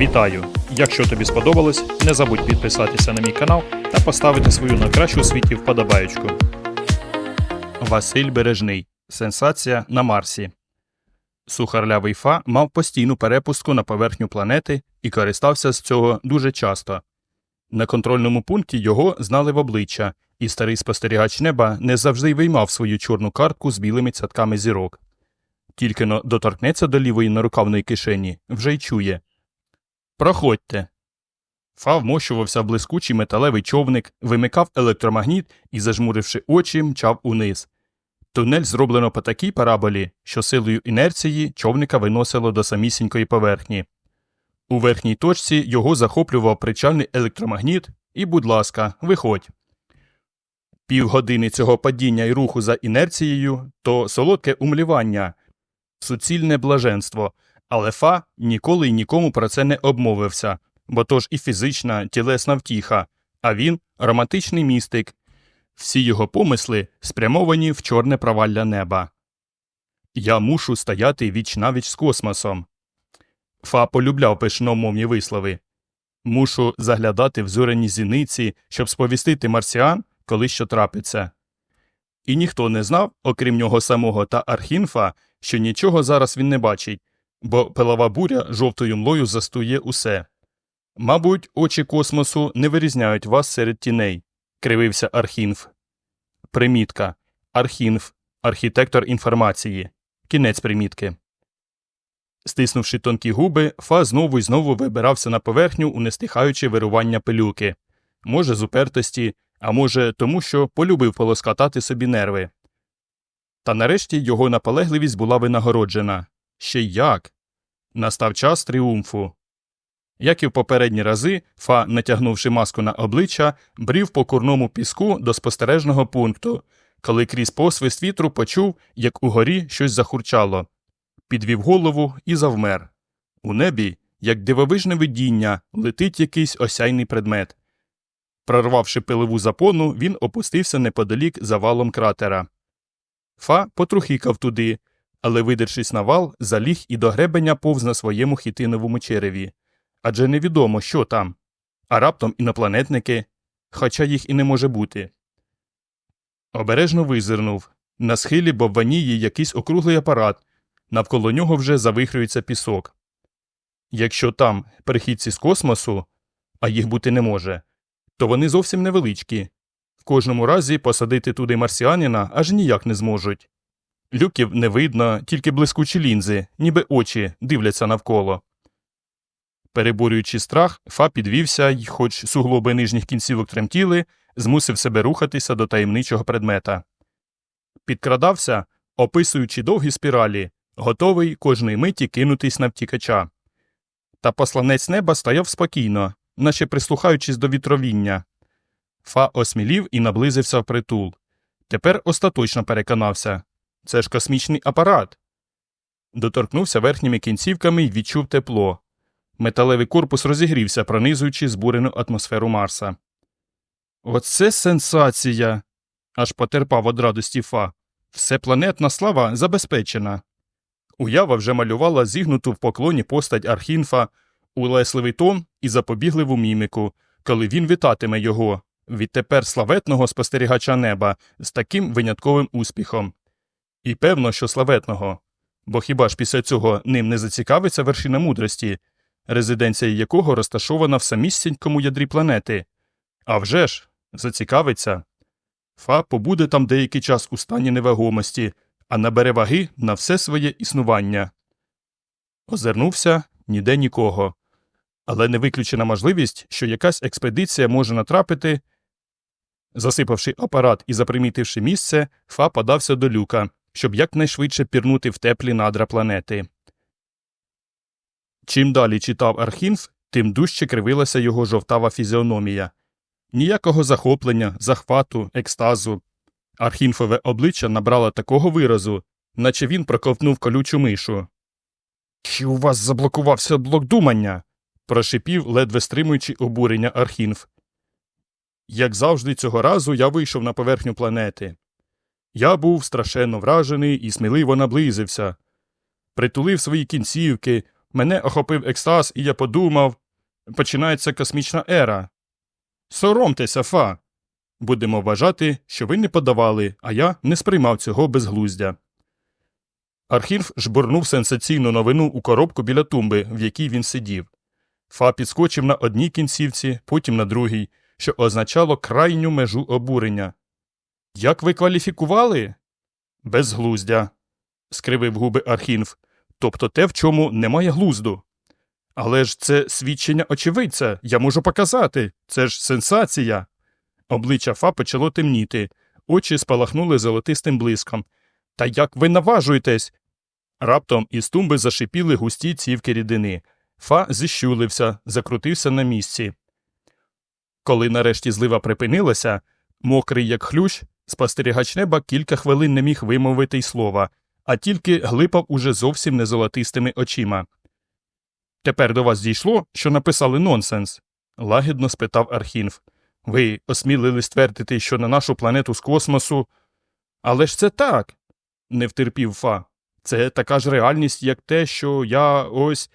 Вітаю! Якщо тобі сподобалось, не забудь підписатися на мій канал та поставити свою найкращу світі вподобаєчку. Василь Бережний. Сенсація на Марсі. Сухарлявий Фа мав постійну перепустку на поверхню планети і користався з цього дуже часто. На контрольному пункті його знали в обличчя, і старий спостерігач неба не завжди виймав свою чорну картку з білими цятками зірок. Тільки но доторкнеться до лівої нарукавної кишені, вже й чує. Проходьте. Фа вмощувався блискучий металевий човник, вимикав електромагніт і, зажмуривши очі, мчав униз. Тунель зроблено по такій параболі, що силою інерції човника виносило до самісінької поверхні. У верхній точці його захоплював причальний електромагніт, і, будь ласка, виходь. Півгодини цього падіння і руху за інерцією то солодке умлівання, суцільне блаженство, але Фа ніколи й нікому про це не обмовився, бо то ж і фізична, тілесна втіха, а він романтичний містик. Всі його помисли спрямовані в чорне провалля неба. Я мушу стояти віч навіч з космосом. Фа полюбляв пишномовні вислови. Мушу заглядати в зоряні зіниці, щоб сповістити марсіан, коли що трапиться. І ніхто не знав, окрім нього самого та Архінфа, що нічого зараз він не бачить, бо пилова буря жовтою млою застує усе. Мабуть, очі космосу не вирізняють вас серед тіней, кривився Архінф. Примітка. Архінф. Архітектор інформації. Кінець примітки. Стиснувши тонкі губи, Фа знову й знову вибирався на поверхню у нестихаюче вирування пилюки. Може, з упертості, а може, тому що полюбив полоскатати собі нерви. Та нарешті його наполегливість була винагороджена. Ще як? Настав час тріумфу. Як і в попередні рази, Фа, натягнувши маску на обличчя, брів по курному піску до спостережного пункту, коли крізь посвист вітру почув, як угорі щось захурчало. Підвів голову і завмер. У небі, як дивовижне видіння, летить якийсь осяйний предмет. Прорвавши пилову запону, він опустився неподалік завалом кратера. Фа потрухикав туди, але, видершись на вал, заліг і до гребеня повз на своєму хітиновому череві. Адже невідомо, що там. А раптом інопланетники, хоча їх і не може бути. Обережно визирнув. На схилі бовваніє якийсь округлий апарат, навколо нього вже завихрюється пісок. Якщо там перехідці з космосу, а їх бути не може, то вони зовсім невеличкі. В кожному разі посадити туди марсіанина аж ніяк не зможуть. Люків не видно, тільки блискучі лінзи, ніби очі дивляться навколо. Переборюючи страх, Фа підвівся й, хоч суглоби нижніх кінцівок тремтіли, змусив себе рухатися до таємничого предмета. Підкрадався, описуючи довгі спіралі, готовий кожної миті кинутись на втікача. Та посланець неба стояв спокійно, наче прислухаючись до вітровіння. Фа осмілів і наблизився впритул. Тепер остаточно переконався це ж космічний апарат. Доторкнувся верхніми кінцівками і відчув тепло. Металевий корпус розігрівся, пронизуючи збурену атмосферу Марса. Оце сенсація. аж потерпав од радості Фа. Всепланетна слава забезпечена. Уява вже малювала зігнуту в поклоні постать Архінфа, улесливий тон і запобігливу міміку, коли він вітатиме його, відтепер славетного спостерігача неба, з таким винятковим успіхом. І певно, що славетного. Бо хіба ж після цього ним не зацікавиться вершина мудрості, резиденція якого розташована в самісінькому ядрі планети? А вже ж, зацікавиться. Фа побуде там деякий час у стані невагомості, а набере ваги на все своє існування. Озирнувся ніде нікого. Але не виключена можливість, що якась експедиція може натрапити. Засипавши апарат і запримітивши місце, Фа подався до люка, щоб якнайшвидше пірнути в теплі надра планети. Чим далі читав Архінф, тим дужче кривилася його жовтава фізіономія. Ніякого захоплення, захвату, екстазу. Архінфове обличчя набрало такого виразу, наче він проковтнув колючу мишу. Чи у вас заблокувався блок думання? прошипів, ледве стримуючи обурення Архінф. Як завжди, цього разу я вийшов на поверхню планети. Я був страшенно вражений і сміливо наблизився. Притулив свої кінцівки, Мене охопив екстаз, і я подумав починається космічна ера. Соромтеся, фа. Будемо вважати, що ви не подавали, а я не сприймав цього безглуздя. Архів жбурнув сенсаційну новину у коробку біля тумби, в якій він сидів. Фа підскочив на одній кінцівці, потім на другій, що означало крайню межу обурення. Як ви кваліфікували? Безглуздя, скривив губи Архінф. Тобто те, в чому немає глузду. Але ж це свідчення очевидця, я можу показати. Це ж сенсація. Обличчя Фа почало темніти, очі спалахнули золотистим блиском. Та як ви наважуєтесь? Раптом із тумби зашипіли густі цівки рідини. Фа зіщулився, закрутився на місці. Коли нарешті злива припинилася, мокрий як хлющ, спостерігач неба кілька хвилин не міг вимовити й слова, а тільки глипав уже зовсім не золотистими очима. Тепер до вас дійшло, що написали нонсенс? лагідно спитав Архінф. Ви осмілились твердити, що на нашу планету з космосу. Але ж це так, не втерпів Фа. Це така ж реальність, як те, що я ось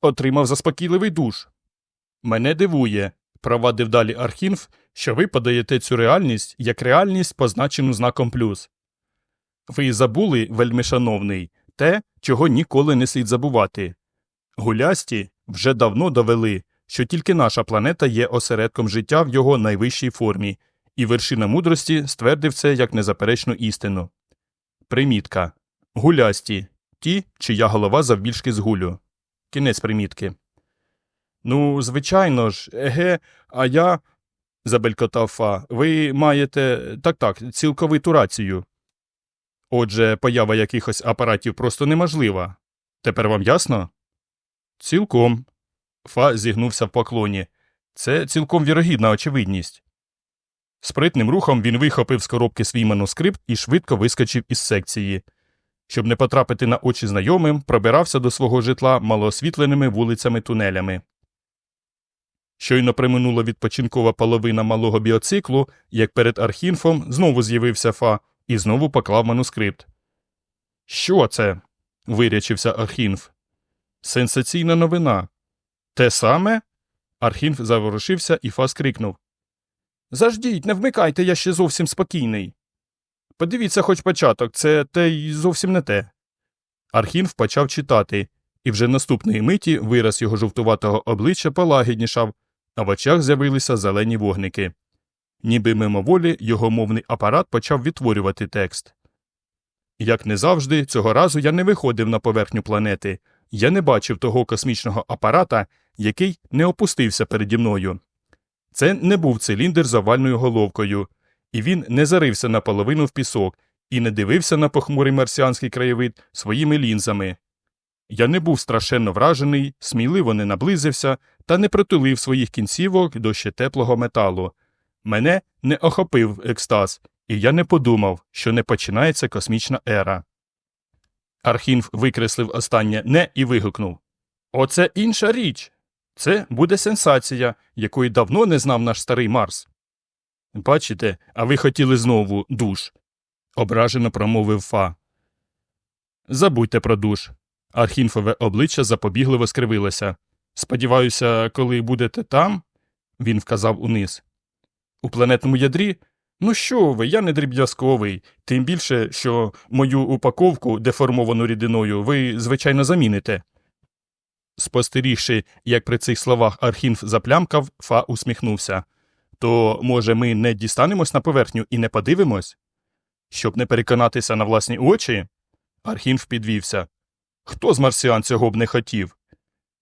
отримав заспокійливий душ. Мене дивує, провадив далі Архінф, що ви подаєте цю реальність як реальність, позначену знаком плюс. Ви забули, вельми шановний, те, чого ніколи не слід забувати. Гулясті вже давно довели, що тільки наша планета є осередком життя в його найвищій формі, і вершина мудрості ствердив це як незаперечну істину. Примітка. Гулясті ті, чия голова завбільшки з гулю. Кінець примітки. Ну, звичайно ж, еге, а я. забелькотав Фа. Ви маєте так так, цілковиту рацію. Отже, поява якихось апаратів просто неможлива. Тепер вам ясно? Цілком. Фа зігнувся в поклоні. Це цілком вірогідна очевидність. Спритним рухом він вихопив з коробки свій манускрипт і швидко вискочив із секції. Щоб не потрапити на очі знайомим, пробирався до свого житла малоосвітленими вулицями тунелями. Щойно приминула відпочинкова половина малого біоциклу, як перед архінфом знову з'явився Фа і знову поклав манускрипт. Що це? вирячився архінф. Сенсаційна новина. Те саме? Архінф заворушився і Фа скрикнув. Заждіть, не вмикайте, я ще зовсім спокійний. Подивіться хоч початок, це те й зовсім не те. Архінф почав читати, і вже наступної миті вираз його жовтуватого обличчя полагіднішав, а в очах з'явилися зелені вогники. Ніби мимоволі його мовний апарат почав відтворювати текст. Як не завжди, цього разу я не виходив на поверхню планети, я не бачив того космічного апарата, який не опустився переді мною. Це не був циліндр з овальною головкою, і він не зарився наполовину в пісок і не дивився на похмурий марсіанський краєвид своїми лінзами. Я не був страшенно вражений, сміливо не наблизився та не притулив своїх кінцівок до ще теплого металу. Мене не охопив екстаз, і я не подумав, що не починається космічна ера. Архінф викреслив останнє не і вигукнув Оце інша річ. Це буде сенсація, якої давно не знав наш старий Марс. Бачите, а ви хотіли знову душ. ображено промовив Фа. Забудьте про душ. Архінфове обличчя запобігливо скривилося. Сподіваюся, коли будете там, він вказав униз. У планетному ядрі? Ну що ви, я не дріб'язковий, тим більше, що мою упаковку, деформовану рідиною, ви, звичайно, заміните. Спостерігши, як при цих словах Архінф заплямкав, Фа усміхнувся. То, може, ми не дістанемось на поверхню і не подивимось? Щоб не переконатися на власні очі? Архінф підвівся. Хто з марсіан цього б не хотів?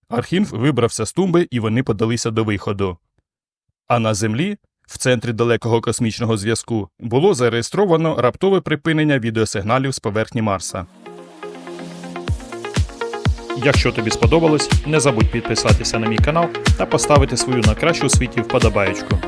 Архінф вибрався з тумби, і вони подалися до виходу. А на землі, в центрі далекого космічного зв'язку, було зареєстровано раптове припинення відеосигналів з поверхні Марса. Якщо тобі сподобалось, не забудь підписатися на мій канал та поставити свою на кращу світі вподобаєчку.